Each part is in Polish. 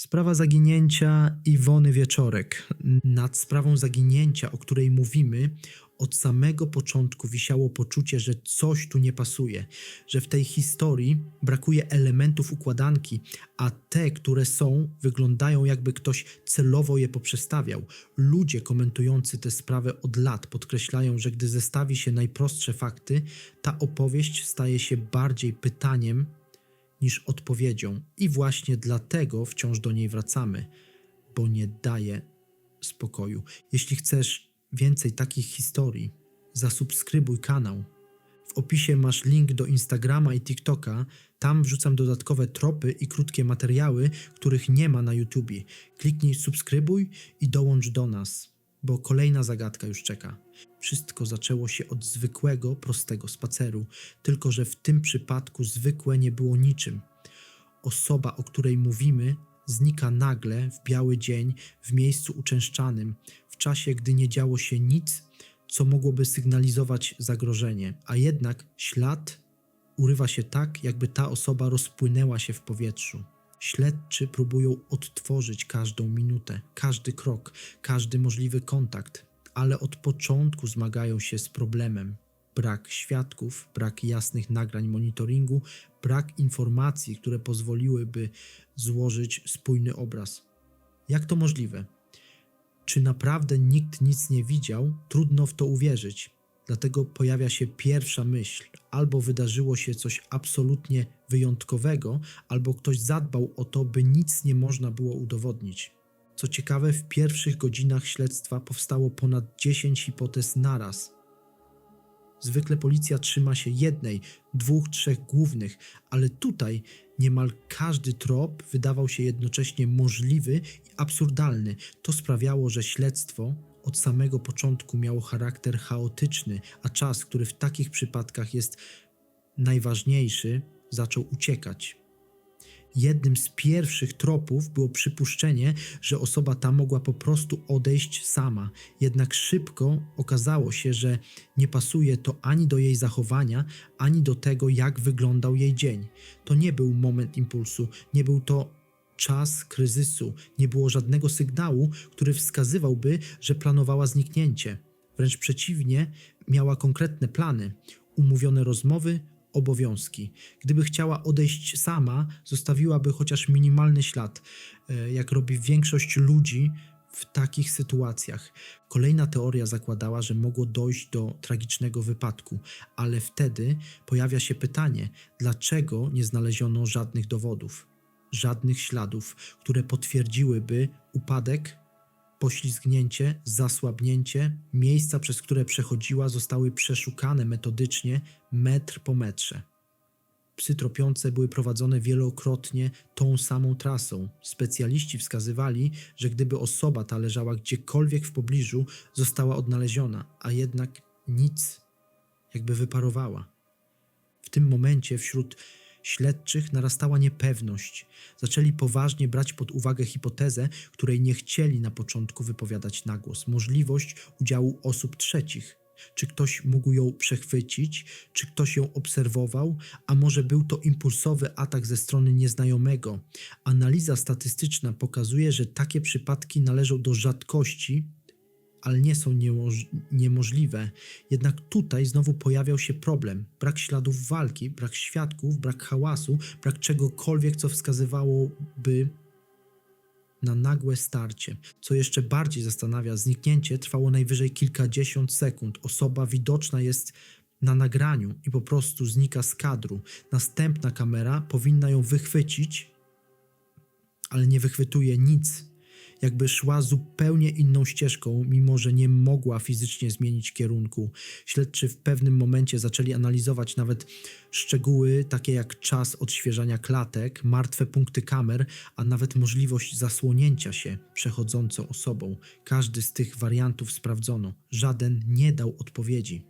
Sprawa zaginięcia Iwony Wieczorek. Nad sprawą zaginięcia, o której mówimy, od samego początku wisiało poczucie, że coś tu nie pasuje, że w tej historii brakuje elementów układanki, a te, które są, wyglądają jakby ktoś celowo je poprzestawiał. Ludzie komentujący tę sprawę od lat podkreślają, że gdy zestawi się najprostsze fakty, ta opowieść staje się bardziej pytaniem niż odpowiedzią. I właśnie dlatego wciąż do niej wracamy, bo nie daje spokoju. Jeśli chcesz więcej takich historii, zasubskrybuj kanał. W opisie masz link do Instagrama i TikToka. Tam wrzucam dodatkowe tropy i krótkie materiały, których nie ma na YouTubie. Kliknij subskrybuj i dołącz do nas, bo kolejna zagadka już czeka. Wszystko zaczęło się od zwykłego, prostego spaceru, tylko że w tym przypadku zwykłe nie było niczym. Osoba, o której mówimy, znika nagle w biały dzień w miejscu uczęszczanym, w czasie, gdy nie działo się nic, co mogłoby sygnalizować zagrożenie, a jednak ślad urywa się tak, jakby ta osoba rozpłynęła się w powietrzu. Śledczy próbują odtworzyć każdą minutę, każdy krok, każdy możliwy kontakt, ale od początku zmagają się z problemem. Brak świadków, brak jasnych nagrań monitoringu, brak informacji, które pozwoliłyby złożyć spójny obraz. Jak to możliwe? Czy naprawdę nikt nic nie widział? Trudno w to uwierzyć. Dlatego pojawia się pierwsza myśl: albo wydarzyło się coś absolutnie wyjątkowego, albo ktoś zadbał o to, by nic nie można było udowodnić. Co ciekawe, w pierwszych godzinach śledztwa powstało ponad 10 hipotez naraz. Zwykle policja trzyma się jednej, dwóch, trzech głównych, ale tutaj niemal każdy trop wydawał się jednocześnie możliwy i absurdalny. To sprawiało, że śledztwo od samego początku miało charakter chaotyczny, a czas, który w takich przypadkach jest najważniejszy, zaczął uciekać. Jednym z pierwszych tropów było przypuszczenie, że osoba ta mogła po prostu odejść sama. Jednak szybko okazało się, że nie pasuje to ani do jej zachowania, ani do tego, jak wyglądał jej dzień. To nie był moment impulsu, nie był to czas kryzysu, nie było żadnego sygnału, który wskazywałby, że planowała zniknięcie. Wręcz przeciwnie, miała konkretne plany, umówione rozmowy, obowiązki. Gdyby chciała odejść sama, zostawiłaby chociaż minimalny ślad, e, jak robi większość ludzi w takich sytuacjach. Kolejna teoria zakładała, że mogło dojść do tragicznego wypadku, ale wtedy pojawia się pytanie, dlaczego nie znaleziono żadnych dowodów, żadnych śladów, które potwierdziłyby upadek poślizgnięcie, zasłabnięcie, miejsca, przez które przechodziła, zostały przeszukane metodycznie, metr po metrze. Psy tropiące były prowadzone wielokrotnie tą samą trasą. Specjaliści wskazywali, że gdyby osoba ta leżała gdziekolwiek w pobliżu, została odnaleziona, a jednak nic, jakby wyparowała. W tym momencie wśród śledczych narastała niepewność. Zaczęli poważnie brać pod uwagę hipotezę, której nie chcieli na początku wypowiadać na głos możliwość udziału osób trzecich. Czy ktoś mógł ją przechwycić, czy ktoś ją obserwował, a może był to impulsowy atak ze strony nieznajomego. Analiza statystyczna pokazuje, że takie przypadki należą do rzadkości, ale nie są niemoż- niemożliwe. Jednak tutaj znowu pojawiał się problem. Brak śladów walki, brak świadków, brak hałasu, brak czegokolwiek, co wskazywałoby na nagłe starcie. Co jeszcze bardziej zastanawia, zniknięcie trwało najwyżej kilkadziesiąt sekund. Osoba widoczna jest na nagraniu i po prostu znika z kadru. Następna kamera powinna ją wychwycić, ale nie wychwytuje nic jakby szła zupełnie inną ścieżką, mimo że nie mogła fizycznie zmienić kierunku. Śledczy w pewnym momencie zaczęli analizować nawet szczegóły takie jak czas odświeżania klatek, martwe punkty kamer, a nawet możliwość zasłonięcia się przechodzącą osobą. Każdy z tych wariantów sprawdzono, żaden nie dał odpowiedzi.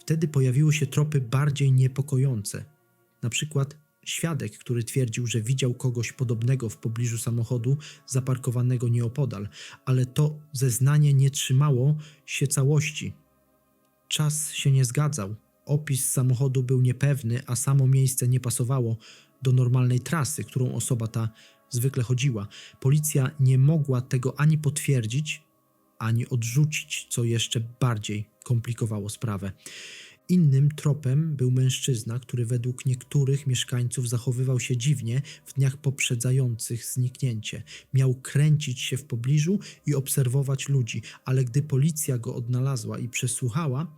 Wtedy pojawiły się tropy bardziej niepokojące. Na przykład świadek, który twierdził, że widział kogoś podobnego w pobliżu samochodu zaparkowanego nieopodal, ale to zeznanie nie trzymało się całości. Czas się nie zgadzał. Opis samochodu był niepewny, a samo miejsce nie pasowało do normalnej trasy, którą osoba ta zwykle chodziła. Policja nie mogła tego ani potwierdzić, ani odrzucić, co jeszcze bardziej komplikowało sprawę. Innym tropem był mężczyzna, który według niektórych mieszkańców zachowywał się dziwnie w dniach poprzedzających zniknięcie. Miał kręcić się w pobliżu i obserwować ludzi, ale gdy policja go odnalazła i przesłuchała,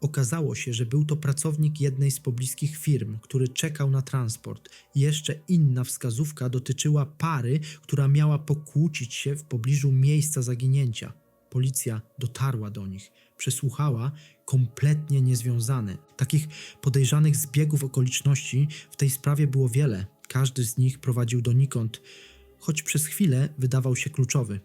okazało się, że był to pracownik jednej z pobliskich firm, który czekał na transport. Jeszcze inna wskazówka dotyczyła pary, która miała pokłócić się w pobliżu miejsca zaginięcia. Policja dotarła do nich, przesłuchała kompletnie niezwiązane. Takich podejrzanych zbiegów okoliczności w tej sprawie było wiele. Każdy z nich prowadził donikąd, choć przez chwilę wydawał się kluczowy.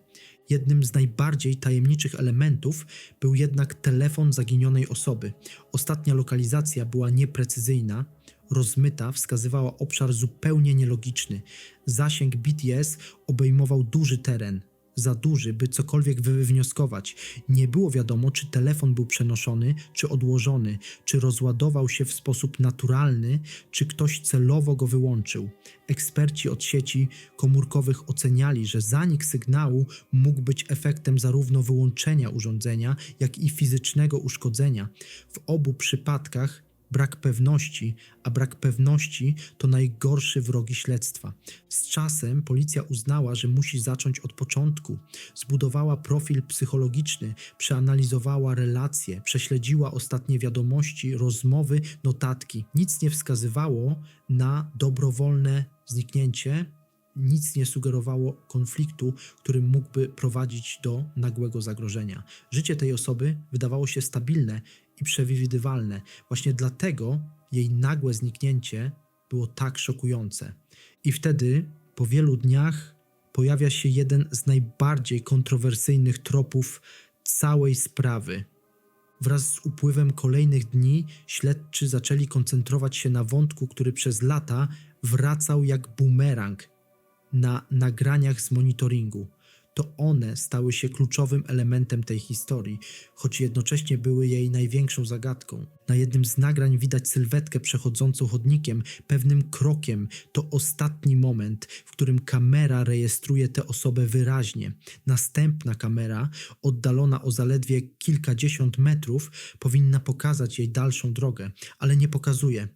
Jednym z najbardziej tajemniczych elementów był jednak telefon zaginionej osoby. Ostatnia lokalizacja była nieprecyzyjna, rozmyta, wskazywała obszar zupełnie nielogiczny. Zasięg BTS obejmował duży teren, za duży, by cokolwiek wywnioskować. Nie było wiadomo, czy telefon był przenoszony, czy odłożony, czy rozładował się w sposób naturalny, czy ktoś celowo go wyłączył. Eksperci od sieci komórkowych oceniali, że zanik sygnału mógł być efektem zarówno wyłączenia urządzenia, jak i fizycznego uszkodzenia. W obu przypadkach brak pewności, a brak pewności to najgorszy wrogi śledztwa. Z czasem policja uznała, że musi zacząć od początku. Zbudowała profil psychologiczny, przeanalizowała relacje, prześledziła ostatnie wiadomości, rozmowy, notatki. Nic nie wskazywało na dobrowolne zniknięcie. Nic nie sugerowało konfliktu, który mógłby prowadzić do nagłego zagrożenia. Życie tej osoby wydawało się stabilne i przewidywalne. Właśnie dlatego jej nagłe zniknięcie było tak szokujące. I wtedy, po wielu dniach, pojawia się jeden z najbardziej kontrowersyjnych tropów całej sprawy. Wraz z upływem kolejnych dni śledczy zaczęli koncentrować się na wątku, który przez lata wracał jak bumerang na nagraniach z monitoringu. To one stały się kluczowym elementem tej historii, choć jednocześnie były jej największą zagadką. Na jednym z nagrań widać sylwetkę przechodzącą chodnikiem, pewnym krokiem. To ostatni moment, w którym kamera rejestruje tę osobę wyraźnie. Następna kamera, oddalona o zaledwie kilkadziesiąt metrów, powinna pokazać jej dalszą drogę, ale nie pokazuje.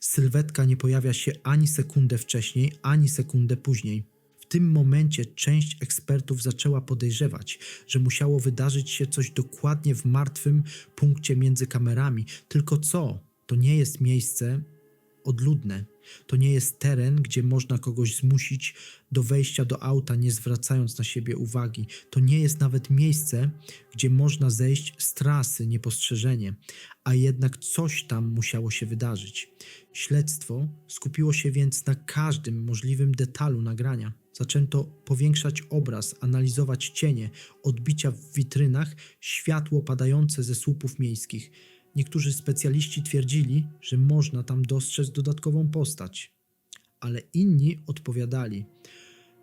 Sylwetka nie pojawia się ani sekundę wcześniej, ani sekundę później. Tym momencie część ekspertów zaczęła podejrzewać, że musiało wydarzyć się coś dokładnie w martwym punkcie między kamerami. Tylko co? To nie jest miejsce odludne. To nie jest teren, gdzie można kogoś zmusić do wejścia do auta, nie zwracając na siebie uwagi. To nie jest nawet miejsce, gdzie można zejść z trasy niepostrzeżenie, a jednak coś tam musiało się wydarzyć. Śledztwo skupiło się więc na każdym możliwym detalu nagrania. Zaczęto powiększać obraz, analizować cienie, odbicia w witrynach, światło padające ze słupów miejskich. Niektórzy specjaliści twierdzili, że można tam dostrzec dodatkową postać, ale inni odpowiadali: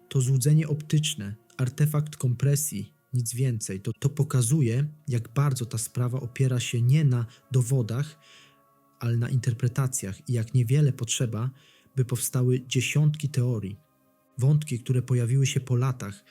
To złudzenie optyczne, artefakt kompresji, nic więcej. To, to pokazuje, jak bardzo ta sprawa opiera się nie na dowodach, ale na interpretacjach i jak niewiele potrzeba, by powstały dziesiątki teorii. Wątki, które pojawiły się po latach,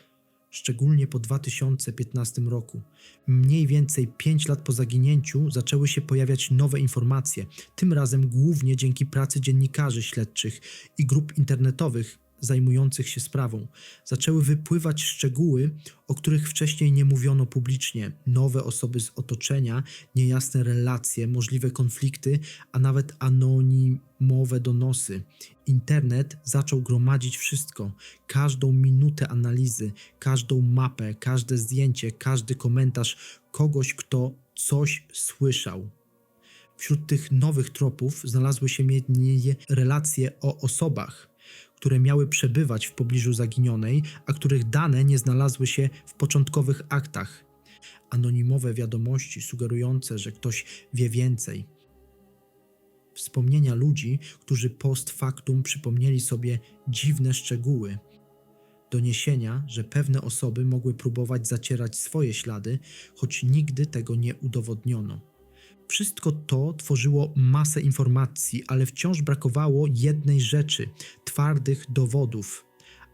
szczególnie po 2015 roku. Mniej więcej 5 lat po zaginięciu zaczęły się pojawiać nowe informacje, tym razem głównie dzięki pracy dziennikarzy śledczych i grup internetowych zajmujących się sprawą. Zaczęły wypływać szczegóły, o których wcześniej nie mówiono publicznie. Nowe osoby z otoczenia, niejasne relacje, możliwe konflikty, a nawet anonimowe donosy. Internet zaczął gromadzić wszystko, każdą minutę analizy, każdą mapę, każde zdjęcie, każdy komentarz kogoś, kto coś słyszał. Wśród tych nowych tropów znalazły się m.in. relacje o osobach, które miały przebywać w pobliżu zaginionej, a których dane nie znalazły się w początkowych aktach. Anonimowe wiadomości sugerujące, że ktoś wie więcej. Wspomnienia ludzi, którzy post factum przypomnieli sobie dziwne szczegóły. Doniesienia, że pewne osoby mogły próbować zacierać swoje ślady, choć nigdy tego nie udowodniono. Wszystko to tworzyło masę informacji, ale wciąż brakowało jednej rzeczy twardych dowodów.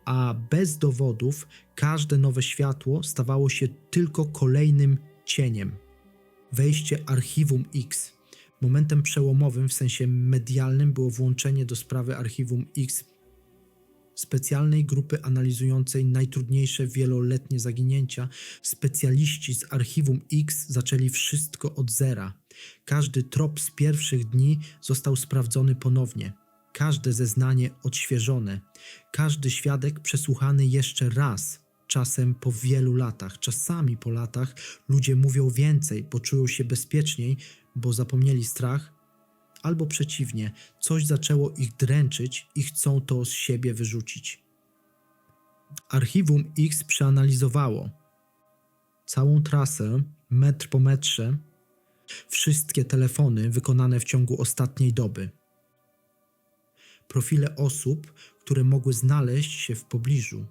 a bez dowodów każde nowe światło stawało się tylko kolejnym cieniem. Wejście Archiwum X. Momentem przełomowym w sensie medialnym było włączenie do sprawy Archiwum X specjalnej grupy analizującej najtrudniejsze wieloletnie zaginięcia. Specjaliści z Archiwum X zaczęli wszystko od zera. Każdy trop z pierwszych dni został sprawdzony ponownie. Każde zeznanie odświeżone. Każdy świadek przesłuchany jeszcze raz. Czasem po wielu latach, czasami po latach ludzie mówią więcej, bo czują się bezpieczniej, bo zapomnieli strach, albo przeciwnie, coś zaczęło ich dręczyć i chcą to z siebie wyrzucić. Archiwum X przeanalizowało całą trasę, metr po metrze, wszystkie telefony wykonane w ciągu ostatniej doby, profile osób, które mogły znaleźć się w pobliżu,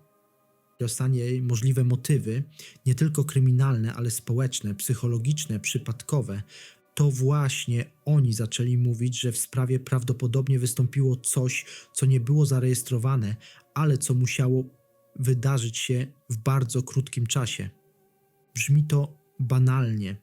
dostanie możliwe motywy, nie tylko kryminalne, ale społeczne, psychologiczne, przypadkowe, to właśnie oni zaczęli mówić, że w sprawie prawdopodobnie wystąpiło coś, co nie było zarejestrowane, ale co musiało wydarzyć się w bardzo krótkim czasie. Brzmi to banalnie,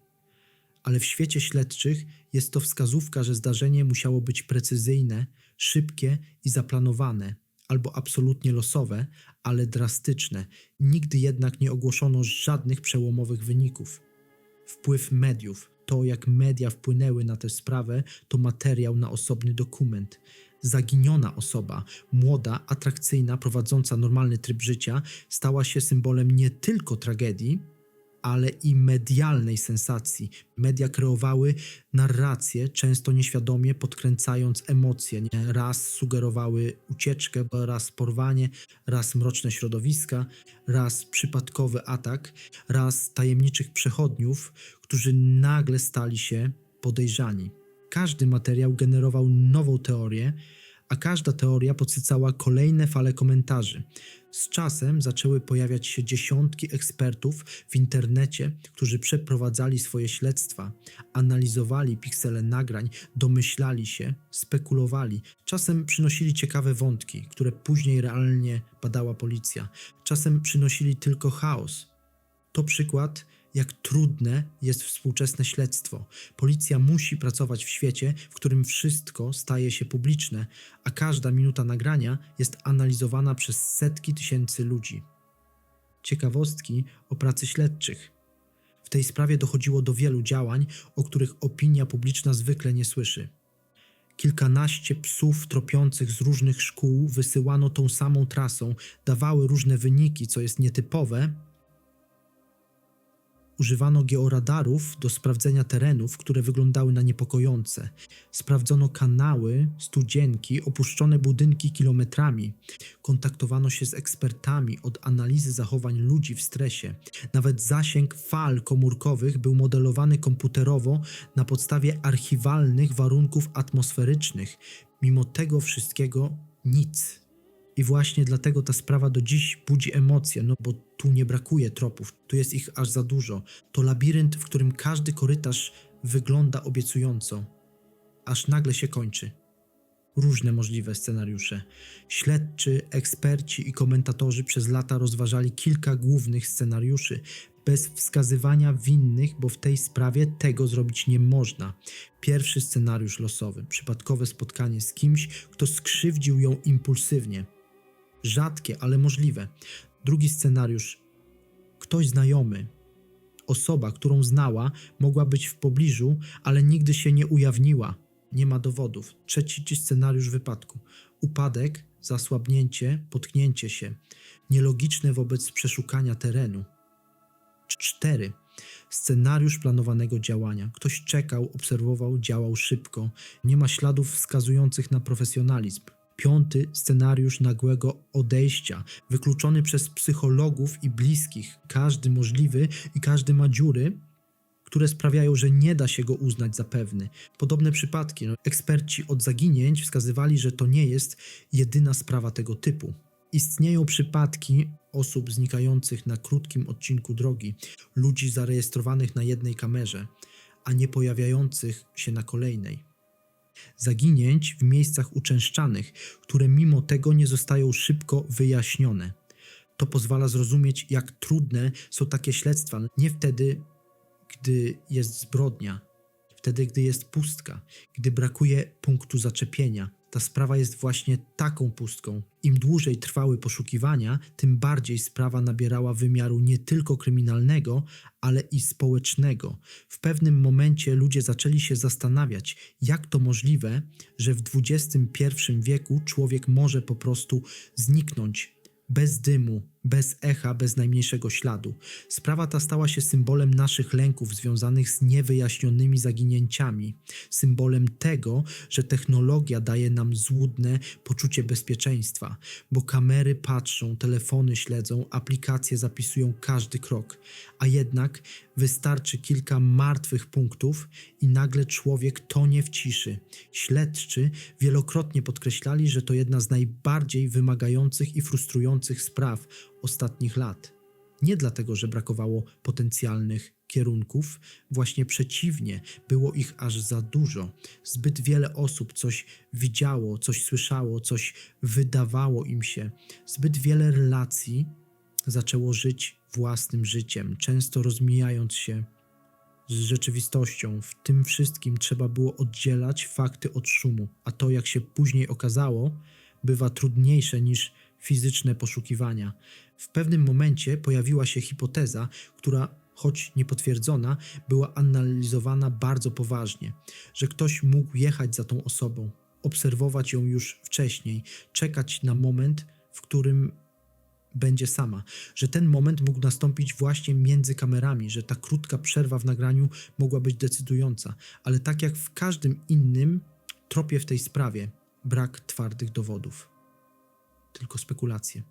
ale w świecie śledczych jest to wskazówka, że zdarzenie musiało być precyzyjne, szybkie i zaplanowane, albo absolutnie losowe, ale drastyczne. Nigdy jednak nie ogłoszono żadnych przełomowych wyników. Wpływ mediów, to jak media wpłynęły na tę sprawę, to materiał na osobny dokument. Zaginiona osoba, młoda, atrakcyjna, prowadząca normalny tryb życia, stała się symbolem nie tylko tragedii, ale i medialnej sensacji. Media kreowały narrację, często nieświadomie podkręcając emocje. Raz sugerowały ucieczkę, raz porwanie, raz mroczne środowiska, raz przypadkowy atak, raz tajemniczych przechodniów, którzy nagle stali się podejrzani. Każdy materiał generował nową teorię, a każda teoria podsycała kolejne fale komentarzy. Z czasem zaczęły pojawiać się dziesiątki ekspertów w internecie, którzy przeprowadzali swoje śledztwa, analizowali piksele nagrań, domyślali się, spekulowali. Czasem przynosili ciekawe wątki, które później realnie badała policja. Czasem przynosili tylko chaos. To przykład jak trudne jest współczesne śledztwo. Policja musi pracować w świecie, w którym wszystko staje się publiczne, a każda minuta nagrania jest analizowana przez setki tysięcy ludzi. Ciekawostki o pracy śledczych. W tej sprawie dochodziło do wielu działań, o których opinia publiczna zwykle nie słyszy. Kilkanaście psów tropiących z różnych szkół wysyłano tą samą trasą, dawały różne wyniki, co jest nietypowe, Używano georadarów do sprawdzenia terenów, które wyglądały na niepokojące. Sprawdzono kanały, studzienki, opuszczone budynki kilometrami. Kontaktowano się z ekspertami od analizy zachowań ludzi w stresie. Nawet zasięg fal komórkowych był modelowany komputerowo na podstawie archiwalnych warunków atmosferycznych. Mimo tego wszystkiego nic. I właśnie dlatego ta sprawa do dziś budzi emocje, no bo tu nie brakuje tropów, tu jest ich aż za dużo. To labirynt, w którym każdy korytarz wygląda obiecująco, aż nagle się kończy. Różne możliwe scenariusze. Śledczy, eksperci i komentatorzy przez lata rozważali kilka głównych scenariuszy, bez wskazywania winnych, bo w tej sprawie tego zrobić nie można. Pierwszy scenariusz losowy, przypadkowe spotkanie z kimś, kto skrzywdził ją impulsywnie rzadkie, ale możliwe. Drugi scenariusz: ktoś znajomy, osoba, którą znała, mogła być w pobliżu, ale nigdy się nie ujawniła. Nie ma dowodów. Trzeci scenariusz wypadku: upadek, zasłabnięcie, potknięcie się, nielogiczne wobec przeszukania terenu. Cztery. Scenariusz planowanego działania. Ktoś czekał, obserwował, działał szybko. Nie ma śladów wskazujących na profesjonalizm. Piąty scenariusz nagłego odejścia, wykluczony przez psychologów i bliskich. Każdy możliwy i każdy ma dziury, które sprawiają, że nie da się go uznać za pewny. Podobne przypadki. No, eksperci od zaginięć wskazywali, że to nie jest jedyna sprawa tego typu. Istnieją przypadki osób znikających na krótkim odcinku drogi, ludzi zarejestrowanych na jednej kamerze, a nie pojawiających się na kolejnej. Zaginięć w miejscach uczęszczanych, które mimo tego nie zostają szybko wyjaśnione. To pozwala zrozumieć, jak trudne są takie śledztwa. Nie wtedy, gdy jest zbrodnia, wtedy, gdy jest pustka, gdy brakuje punktu zaczepienia. Ta sprawa jest właśnie taką pustką. Im dłużej trwały poszukiwania, tym bardziej sprawa nabierała wymiaru nie tylko kryminalnego, ale i społecznego. W pewnym momencie ludzie zaczęli się zastanawiać, jak to możliwe, że w XXI wieku człowiek może po prostu zniknąć bez dymu, bez echa, bez najmniejszego śladu. Sprawa ta stała się symbolem naszych lęków związanych z niewyjaśnionymi zaginięciami, symbolem tego, że technologia daje nam złudne poczucie bezpieczeństwa, bo kamery patrzą, telefony śledzą, aplikacje zapisują każdy krok, a jednak wystarczy kilka martwych punktów i nagle człowiek tonie w ciszy. Śledczy wielokrotnie podkreślali, że to jedna z najbardziej wymagających i frustrujących spraw ostatnich lat. Nie dlatego, że brakowało potencjalnych kierunków, właśnie przeciwnie, było ich aż za dużo. Zbyt wiele osób coś widziało, coś słyszało, coś wydawało im się. Zbyt wiele relacji zaczęło żyć własnym życiem, często rozmijając się z rzeczywistością. W tym wszystkim trzeba było oddzielać fakty od szumu, a to, jak się później okazało, bywa trudniejsze niż fizyczne poszukiwania. W pewnym momencie pojawiła się hipoteza, która, choć niepotwierdzona, była analizowana bardzo poważnie, że ktoś mógł jechać za tą osobą, obserwować ją już wcześniej, czekać na moment, w którym będzie sama, że ten moment mógł nastąpić właśnie między kamerami, że ta krótka przerwa w nagraniu mogła być decydująca, ale tak jak w każdym innym tropie w tej sprawie, brak twardych dowodów tylko spekulacje.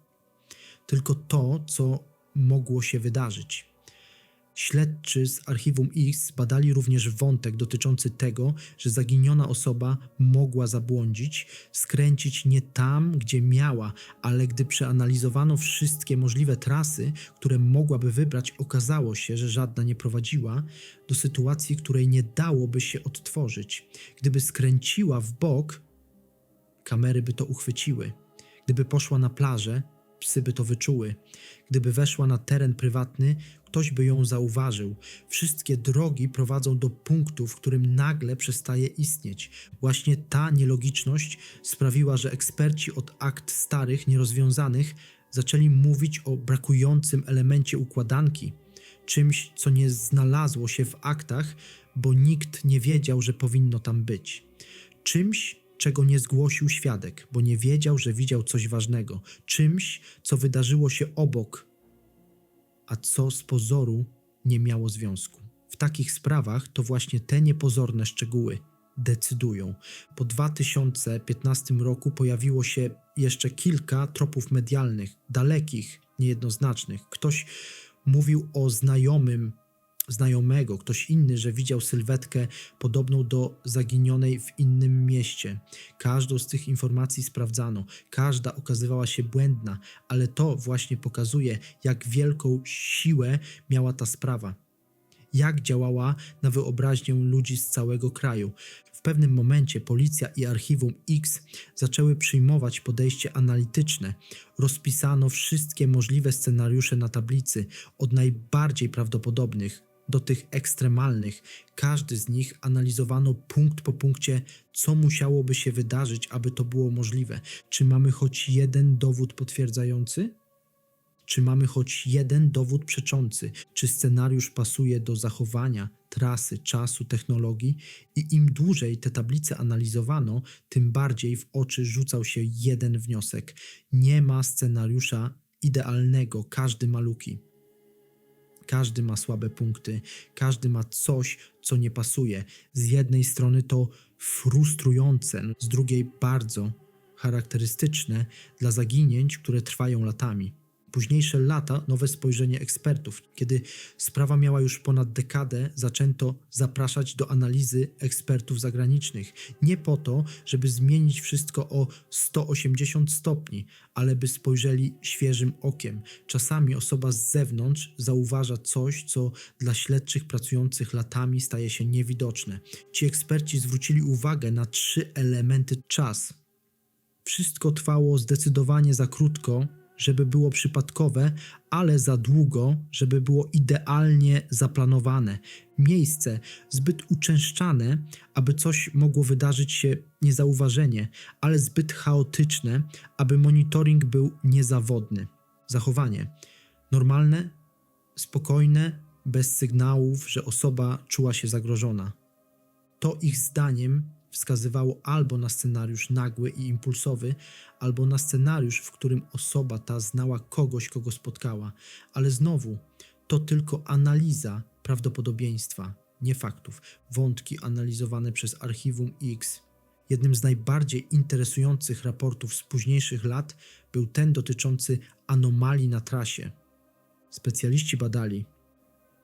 Tylko to, co mogło się wydarzyć. Śledczy z archiwum X badali również wątek dotyczący tego, że zaginiona osoba mogła zabłądzić, skręcić nie tam, gdzie miała, ale gdy przeanalizowano wszystkie możliwe trasy, które mogłaby wybrać, okazało się, że żadna nie prowadziła do sytuacji, której nie dałoby się odtworzyć. Gdyby skręciła w bok, kamery by to uchwyciły. Gdyby poszła na plażę, psy by to wyczuły. Gdyby weszła na teren prywatny, ktoś by ją zauważył. Wszystkie drogi prowadzą do punktu, w którym nagle przestaje istnieć. Właśnie ta nielogiczność sprawiła, że eksperci od akt starych, nierozwiązanych zaczęli mówić o brakującym elemencie układanki, czymś, co nie znalazło się w aktach, bo nikt nie wiedział, że powinno tam być. Czymś, czego nie zgłosił świadek, bo nie wiedział, że widział coś ważnego, czymś, co wydarzyło się obok, a co z pozoru nie miało związku. W takich sprawach to właśnie te niepozorne szczegóły decydują. Po 2015 roku pojawiło się jeszcze kilka tropów medialnych, dalekich, niejednoznacznych. Ktoś mówił o znajomym znajomego, ktoś inny, że widział sylwetkę podobną do zaginionej w innym mieście. Każdą z tych informacji sprawdzano, każda okazywała się błędna, ale to właśnie pokazuje, jak wielką siłę miała ta sprawa. Jak działała na wyobraźnię ludzi z całego kraju. W pewnym momencie policja i archiwum X zaczęły przyjmować podejście analityczne. Rozpisano wszystkie możliwe scenariusze na tablicy, od najbardziej prawdopodobnych do tych ekstremalnych. Każdy z nich analizowano punkt po punkcie, co musiałoby się wydarzyć, aby to było możliwe. Czy mamy choć jeden dowód potwierdzający? Czy mamy choć jeden dowód przeczący? Czy scenariusz pasuje do zachowania, trasy, czasu, technologii? I im dłużej te tablice analizowano, tym bardziej w oczy rzucał się jeden wniosek: nie ma scenariusza idealnego, każdy ma luki. Każdy ma słabe punkty, każdy ma coś, co nie pasuje. Z jednej strony to frustrujące, z drugiej bardzo charakterystyczne dla zaginięć, które trwają latami. Późniejsze lata, nowe spojrzenie ekspertów. Kiedy sprawa miała już ponad dekadę, zaczęto zapraszać do analizy ekspertów zagranicznych. Nie po to, żeby zmienić wszystko o 180 stopni, ale by spojrzeli świeżym okiem. Czasami osoba z zewnątrz zauważa coś, co dla śledczych pracujących latami staje się niewidoczne. Ci eksperci zwrócili uwagę na trzy elementy czas. Wszystko trwało zdecydowanie za krótko, żeby było przypadkowe, ale za długo, żeby było idealnie zaplanowane. Miejsce zbyt uczęszczane, aby coś mogło wydarzyć się niezauważenie, ale zbyt chaotyczne, aby monitoring był niezawodny. Zachowanie normalne, spokojne, bez sygnałów, że osoba czuła się zagrożona. To ich zdaniem wskazywało albo na scenariusz nagły i impulsowy, albo na scenariusz, w którym osoba ta znała kogoś, kogo spotkała. Ale znowu, to tylko analiza prawdopodobieństwa, nie faktów. Wątki analizowane przez Archiwum X. Jednym z najbardziej interesujących raportów z późniejszych lat był ten dotyczący anomalii na trasie. Specjaliści badali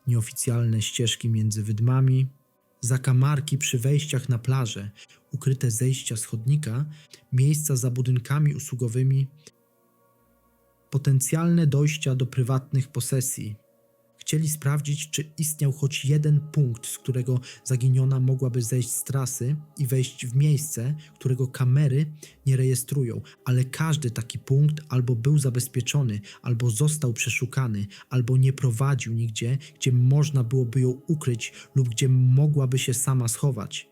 nieoficjalne ścieżki między wydmami, zakamarki przy wejściach na plażę, ukryte zejścia z chodnika, miejsca za budynkami usługowymi, potencjalne dojścia do prywatnych posesji. Chcieli sprawdzić, czy istniał choć jeden punkt, z którego zaginiona mogłaby zejść z trasy i wejść w miejsce, którego kamery nie rejestrują, ale każdy taki punkt albo był zabezpieczony, albo został przeszukany, albo nie prowadził nigdzie, gdzie można byłoby ją ukryć lub gdzie mogłaby się sama schować.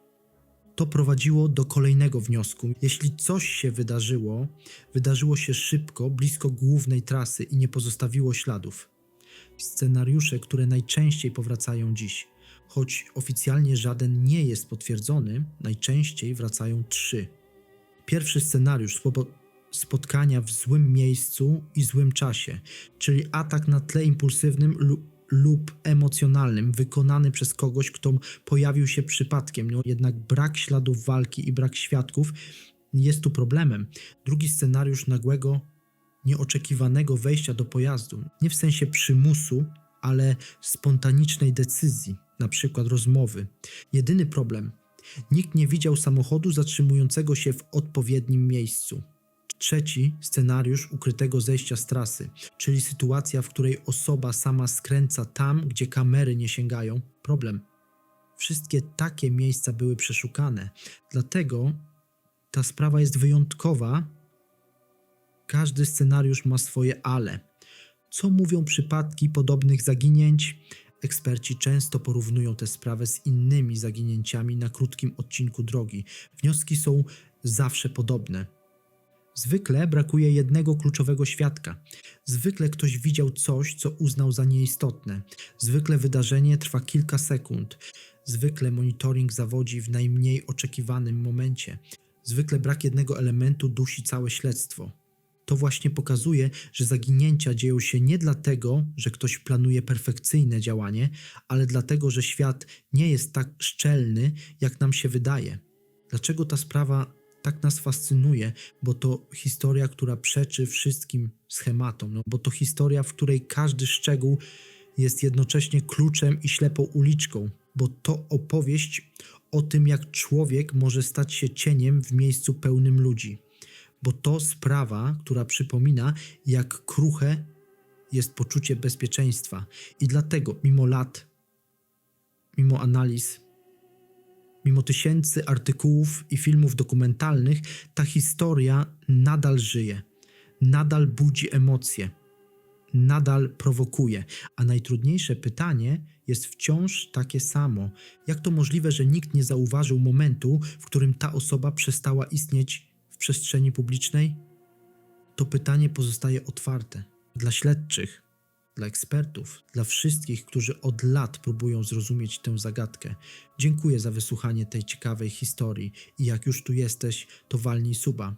To prowadziło do kolejnego wniosku. Jeśli coś się wydarzyło, wydarzyło się szybko, blisko głównej trasy i nie pozostawiło śladów. Scenariusze, które najczęściej powracają dziś. Choć oficjalnie żaden nie jest potwierdzony, najczęściej wracają trzy. Pierwszy scenariusz spotkania w złym miejscu i złym czasie, czyli atak na tle impulsywnym lub emocjonalnym, wykonany przez kogoś, kto pojawił się przypadkiem. No, jednak brak śladów walki i brak świadków jest tu problemem. Drugi scenariusz nagłego, nieoczekiwanego wejścia do pojazdu, nie w sensie przymusu, ale spontanicznej decyzji, na przykład rozmowy. Jedyny problem. Nikt nie widział samochodu zatrzymującego się w odpowiednim miejscu. Trzeci scenariusz ukrytego zejścia z trasy, czyli sytuacja, w której osoba sama skręca tam, gdzie kamery nie sięgają. Problem. Wszystkie takie miejsca były przeszukane, dlatego ta sprawa jest wyjątkowa. Każdy scenariusz ma swoje ale. Co mówią przypadki podobnych zaginięć? Eksperci często porównują tę sprawę z innymi zaginięciami na krótkim odcinku drogi. Wnioski są zawsze podobne. Zwykle brakuje jednego kluczowego świadka. Zwykle ktoś widział coś, co uznał za nieistotne. Zwykle wydarzenie trwa kilka sekund. Zwykle monitoring zawodzi w najmniej oczekiwanym momencie. Zwykle brak jednego elementu dusi całe śledztwo. To właśnie pokazuje, że zaginięcia dzieją się nie dlatego, że ktoś planuje perfekcyjne działanie, ale dlatego, że świat nie jest tak szczelny, jak nam się wydaje. Dlaczego ta sprawa tak nas fascynuje? Bo to historia, która przeczy wszystkim schematom, no, bo to historia, w której każdy szczegół jest jednocześnie kluczem i ślepą uliczką, bo to opowieść o tym, jak człowiek może stać się cieniem w miejscu pełnym ludzi bo to sprawa, która przypomina, jak kruche jest poczucie bezpieczeństwa. I dlatego, mimo lat, mimo analiz, mimo tysięcy artykułów i filmów dokumentalnych, ta historia nadal żyje, nadal budzi emocje, nadal prowokuje. A najtrudniejsze pytanie jest wciąż takie samo: jak to możliwe, że nikt nie zauważył momentu, w którym ta osoba przestała istnieć przestrzeni publicznej? To pytanie pozostaje otwarte dla śledczych, dla ekspertów, dla wszystkich, którzy od lat próbują zrozumieć tę zagadkę. Dziękuję za wysłuchanie tej ciekawej historii i jak już tu jesteś, to walnij suba.